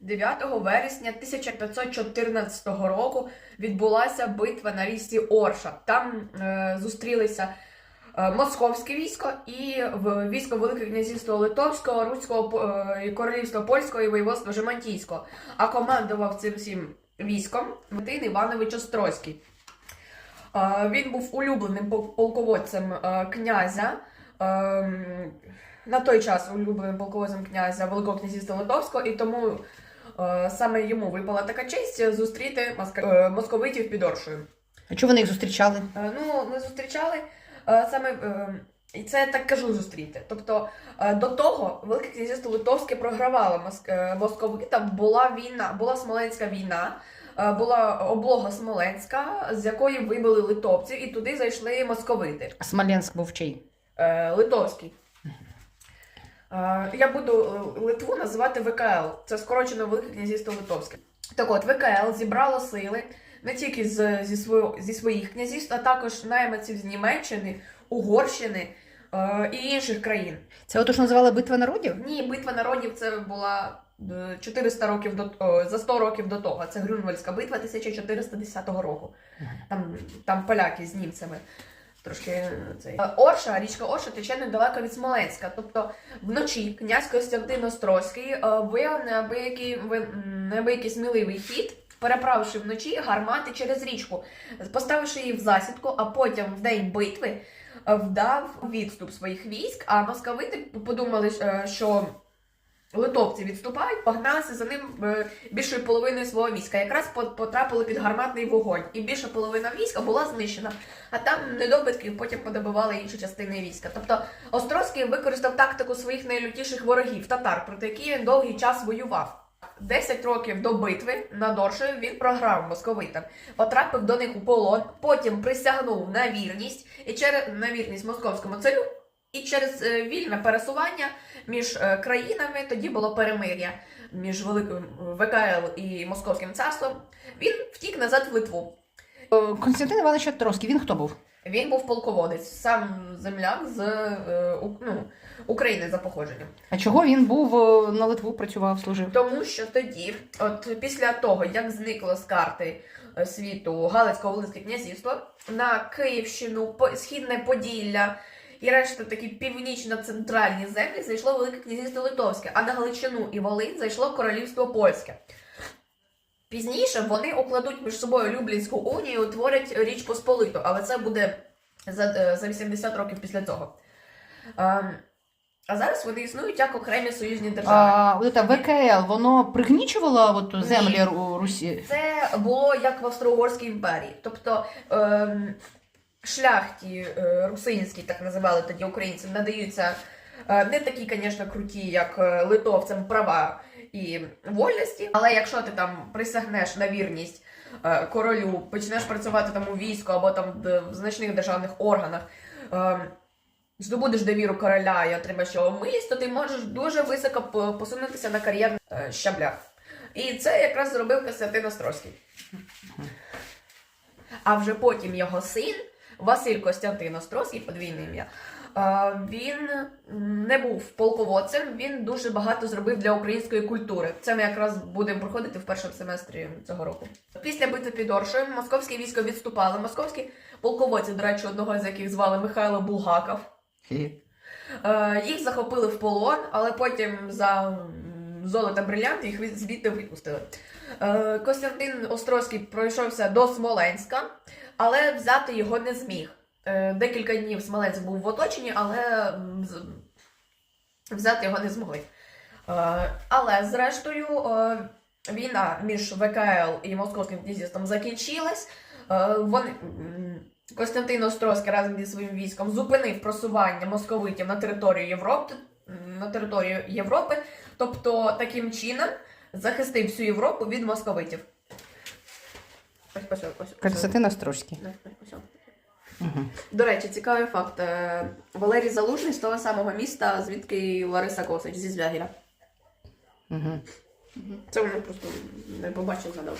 9 вересня 1514 року відбулася битва на річці Орша. Там е, зустрілися е, московське військо і військо Велике князівство Литовського, Руського е, Королівства Польського і воєводства Жемантійського. А командував цим всім військом Валентин Іванович Острозький. Е, Він був улюбленим полководцем е, князя. ем, На той час улюбленим полководцем князя Великого князівства Литовського, і тому е, саме йому випала така честь зустріти е, московитів під Оршею. А чого вони їх зустрічали? Е, Ну, ми зустрічали е, саме. е, І це я так кажу зустріти. Тобто е, до того Велике князівство Литовське програвало моск- е, московитам. Була війна, була Смоленська війна, е, була облога Смоленська, з якої вибили литовців, і туди зайшли московити. А Смоленськ був чий? Е, Литовський. Е, Я буду е, Литву називати ВКЛ. Це скорочено Велике князівство Литовське. Так от, ВКЛ зібрало сили не тільки з, зі, свого, зі своїх князівств, а також найманців з Німеччини, Угорщини е, і інших країн. Це ото що називали битва народів? Ні, битва народів це була е, 400 років до о, за 100 років до того. Це Грюнвальдська битва 1410 року. Там, там поляки з німцями. Трошки е, цей. Е, Орша, річка Орша тече недалеко від Смоленська. Тобто вночі князь Костянтин Острозький е, виявив неабиякий, неабиякий сміливий хід, переправивши вночі гармати через річку, поставивши її в засідку, а потім в день битви вдав відступ своїх військ, а московити подумали, що литовці відступають, погналися за ним е, більшою половиною свого війська. Якраз по- потрапили під гарматний вогонь, і більша половина війська була знищена. А там недобитків потім подобивали інші частини війська. Тобто Острозький використав тактику своїх найлютіших ворогів татар, проти яких він довгий час воював. Десять років до битви над Оршею він програв московитам, потрапив до них у полон, потім присягнув на вірність і через на вірність московському царю. І через е, вільне пересування між е, країнами тоді було перемир'я між великим ВКЛ і Московським царством. Він втік назад в Литву. Е, Константин Іванович Троський, він хто був? Він був полководець, сам земляк з е, ну, України за походженням. А чого він був е, на Литву працював, служив? Тому що тоді, от після того, як зникло з карти е, світу Галицько-Волинське князівство, на Київщину, Східне Поділля і решта такі північно-центральні землі зайшло Велике князівство Литовське, а на Галичину і Волинь зайшло Королівство Польське. Пізніше вони укладуть між собою Люблінську унію і утворять Річ Посполиту, але це буде за, е, за 80 років після цього. Ем, А зараз вони існують як окремі союзні держави. А от ВКЛ, воно пригнічувало от землі Ру- Русі? Це було як в Австро-Угорській імперії. Тобто ем, шляхті е, русинські, так називали тоді українцям, надаються е, не такі, звісно, круті, як е, литовцям права і вольності. Але якщо ти там присягнеш на вірність королю, почнеш працювати там у війську або там в значних державних органах. Здобудеш довіру короля і отримаєш його милість, то ти можеш дуже високо посунутися на кар'єрних щаблях. І це якраз зробив Костянтин Острозький. А вже потім його син Василь Костянтин Острозький, подвійне ім'я. е, Він не був полководцем, він дуже багато зробив для української культури. Це ми якраз будемо проходити в першому семестрі цього року. Після битви під Оршею московське військо відступало. Московські полководці, до речі, одного з яких звали Михайло Булгаков. Е, Їх захопили в полон, але потім за м, золото та їх звідти випустили. Е, Костянтин Острозький пройшовся до Смоленська, але взяти його не зміг. Е, Декілька днів Смоленськ був в оточенні, але взяти його не змогли. Е, Але зрештою е, війна між ВКЛ і Московським князівством закінчилась. Вони, Костянтин Острозький разом зі своїм військом зупинив просування московитів на територію Європи, на територію Європи, тобто таким чином захистив всю Європу від московитів. Ось, ось, ось, ось, ось. Константин Острозький. Да, ось, ось. Угу. До речі, цікавий факт. Е, Валерій Залужний з того самого міста, звідки Лариса Косич зі Звягіля. Угу. Це вже просто не побачив, згадав.